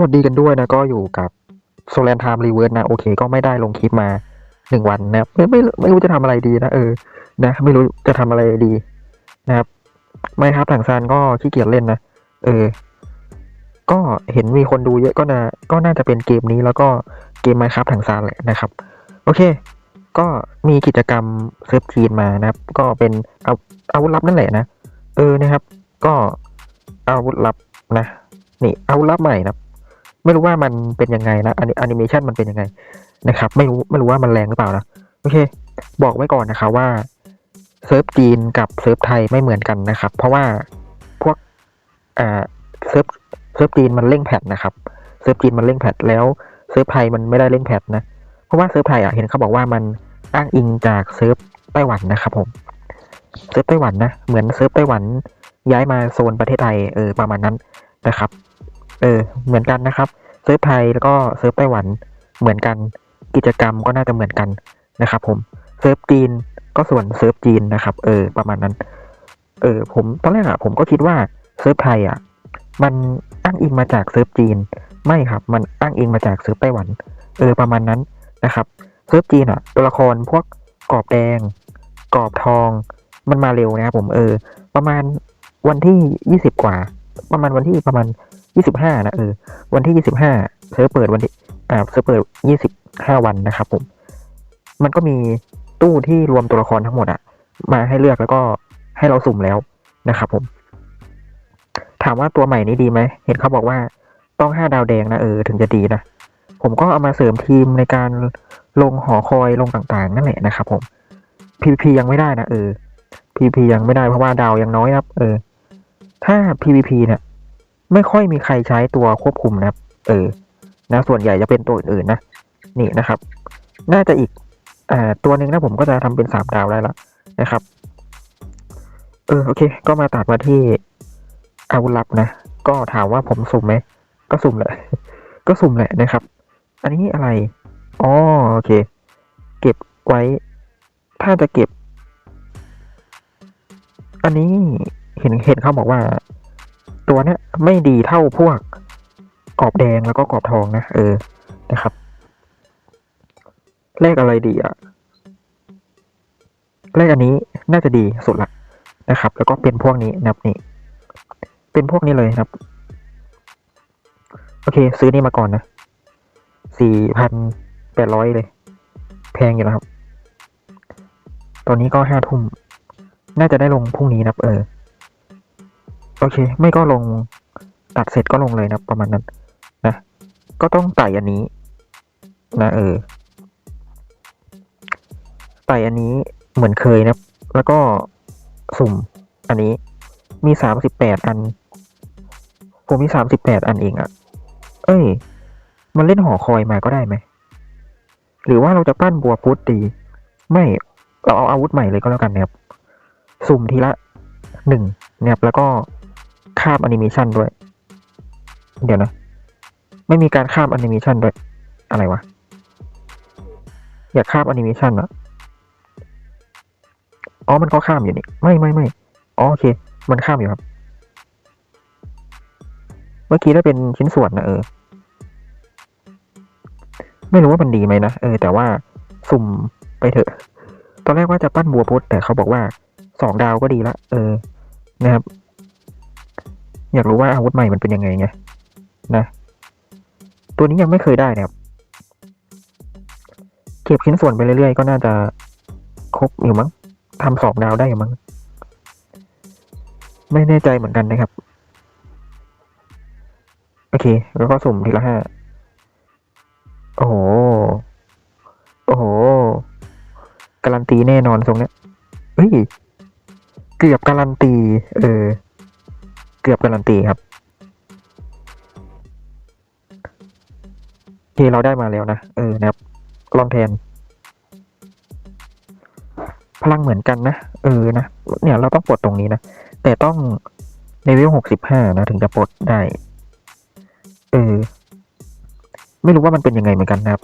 วัสดีกันด้วยนะก็อยู่กับโซ l ลนไ m ม์รีเวิร์นะ โอเค ก็ไม่ได้ลงคลิปมาหนึ่งวันนะไม่ไม่ไม่รู้จะทำอะไรดีนะเออ นะ ไม่รู้จะทำอะไรดีนะครับไม่ครับถังซานก็ขี้เกียจเล่นนะเออ ก็เห็นมีคนดูเยอะก็นะก็น่าจะเป็นเกมนี้แล้วก็เกมไมครับถังซานแหละนะครับ โอเค ก็มีกิจกรรมเซิร์ฟจีนมานะครับ ก็เป็นเอาอาวุธลับนั่นแหละนะเออนะครับ ก็อาวุธลับนะนี่อาวุธลับใหม่นะครับ ไม่รู้ว่ามันเป็นยังไงนะอันนี้แอนิเมชันมันเป็นยังไงนะครับ ไม่รู้ไม่รู้ว่ามันแรงหรือเปล่านะโอเค บอกไว้ก่อนนะคะว่าเซิร์ฟจีนกับเซิร์ฟไทยไม่เหมือนกันนะครับ เพราะว่าพวกอ่าเซิร์ฟเซิร์ฟจีนมันเร่งแพทนะครับเซิร์ฟจีนมันเร่งแพทแล้วเซิร์ฟไทยมันไม่ได้เร่งแพทนะเพราะว่าเซิร์ฟไทยอะเห็นเขาบอกว่ามันอ้างอิงจากเซิร์ฟไต้หวันนะครับผมเซิร์ฟไต้หวันนะเหมือนเซิร์ฟไต้หวันย้ายมาโซนประเทศไทยเออประมาณนั้นนะครับ เออเหมือนกันนะครับ เซิร์ฟไทยแล้วก็เซิร์ฟไต้หวันเหมือนกัน กิจกรรมก็น่าจะเหมือนกันนะครับ ผมเซิร์ฟจีนก็ส่วนเซิร์ฟจีนนะครับ เออ ประมาณนั้น เออ ผมตอนแรกอะผมก็คิดว่าเซิร์ฟไทยอะมันอ้างอิงมาจากเซิร์ฟจีน ไม่ครับ มันอ้างอิงมาจากเซิร์ฟไต้หวัน เออ ประมาณนั้นนะครับเซิร์ฟจีนอะตัวละครพวกกรอบแดง กรอบทอง มันมาเร็วนะครับผมเออ ประมาณวันที่ยี่สิบกว่า ประมาณวันที่ประมาณ ยี่สิบห้านะเออวันที่ยี่สิบห้าเซิร์ฟเปิดวันที่อ่าเซิร์ฟเปิดยี่สิบห้าวันนะครับผมมันก็มีตู้ที่รวมตัวละครทั้งหมดอะมาให้เลือกแล้วก็ให้เราสุ่มแล้วนะครับผม ถามว่าตัวใหม่นี้ดีไหมเห็นเขาบอกว่าต้องห้าดาวแดงนะเออถึงจะดีนะผมก็เอามาเสริมทีมในการลงหอคอยลงต่างๆ นั่นแหละนะครับผม PVP ยังไม่ได้นะเออ PVP ยังไม่ได้เพราะว่าดาวยังน้อยครับ เออ ถ้า PVP เนี่ย ไม่ค่อยมีใครใช้ตัวควบคุมนะครับ เออ นะ ส่วนใหญ่จะเป็นตัวอื่นๆนะ นี่นะครับ น่าจะอีกอ่าตัวหนึ่งนะผมก็จะทำเป็นสามดาวได้แล้วนะครับ เออ โอเค ก็มาตัดมาที่อาวุธลับนะ ก็ถามว่าผมสุ่มไหม ก็สุ่มแหละ ก็สุ่มแหละนะครับ อันนี้อะไร อ๋อ โอเค เก็บไว้ ถ้าจะเก็บ อันนี้เห็นเห็นเขาบอกว่า ตัวเนี้ยไม่ดีเท่าพวกกรอบแดงแล้วก็กรอบทองนะ เออนะครับ เลขอะไรดีอะเลขอันนี้น่าจะดีสุดละนะครับ แล้วก็เป็นพวกนี้นะครับนี่ เป็นพวกนี้เลยครับ โอเค ซื้อนี่มาก่อนนะสี่พันแปดร้อยเลย แพงอยู่นะครับ ตอนนี้ก็ห้าทุ่ม น่าจะได้ลงพรุ่งนี้นะครับเออ โอเค ไม่ก็ลงตัดเสร็จก็ลงเลยนะ ประมาณนั้น นะ ก็ต้องไต่อันนี้ นะเออไต่อันนี้เหมือนเคยนะ แล้วก็สุ่มอันนี้มีสามสิบแปดอัน ผมมีสามสิบแปดอันเองอะเอ้ย มันเล่นหอคอยมาก็ได้ไหม หรือว่าเราจะปั้นบัวพุธดีไม่ เราเอาอาวุธใหม่เลยก็แล้วกันนะครับ สุ่มทีละหนึ่งนะครับแล้วก็ คาบแอนิเมชันด้วย เดี๋ยวนะ ไม่มีการคาบแอนิเมชันด้วย อะไรวะ อยากคาบแอนิเมชันอะอ๋อ มันก็ข้ามอยู่นี่ ไม่ไม่ไม่อ๋อโอเค มันข้ามอยู่ครับ เมื่อกี้ได้เป็นชิ้นส่วนนะเออ ไม่รู้ว่ามันดีไหมนะ เออ แต่ว่าสุ่มไปเถอะ ตอนแรกว่าจะปั้นบัวพุธแต่เขาบอกว่าสองดาวก็ดีละ เออ นะครับ อยากรู้ว่าอาวุธใหม่มันเป็นยังไงไงนะ ตัวนี้ยังไม่เคยได้นะครับ เก็บชิ้นส่วนไปเรื่อยๆ ก็น่าจะครบอยู่มั้งทำสองดาวได้อยู่มั้ง ไม่แน่ใจเหมือนกันนะครับ โอเค แล้วก็สุ่มทีละห้า โอ้โห โอ้โห การันตีแน่นอนทรงเนี้ยเฮ้ย เกือบการันตี เออ เกือบการันตีครับโอเคเราได้มาแล้วนะ เออนะครับลองแทน พลังเหมือนกันนะ เออนะ เนี่ยเราต้องปลดตรงนี้นะ แต่ต้องเลเวลหกสิบห้านะ ถึงจะปลดได้ เออ ไม่รู้ว่ามันเป็นยังไงเหมือนกันนะครับ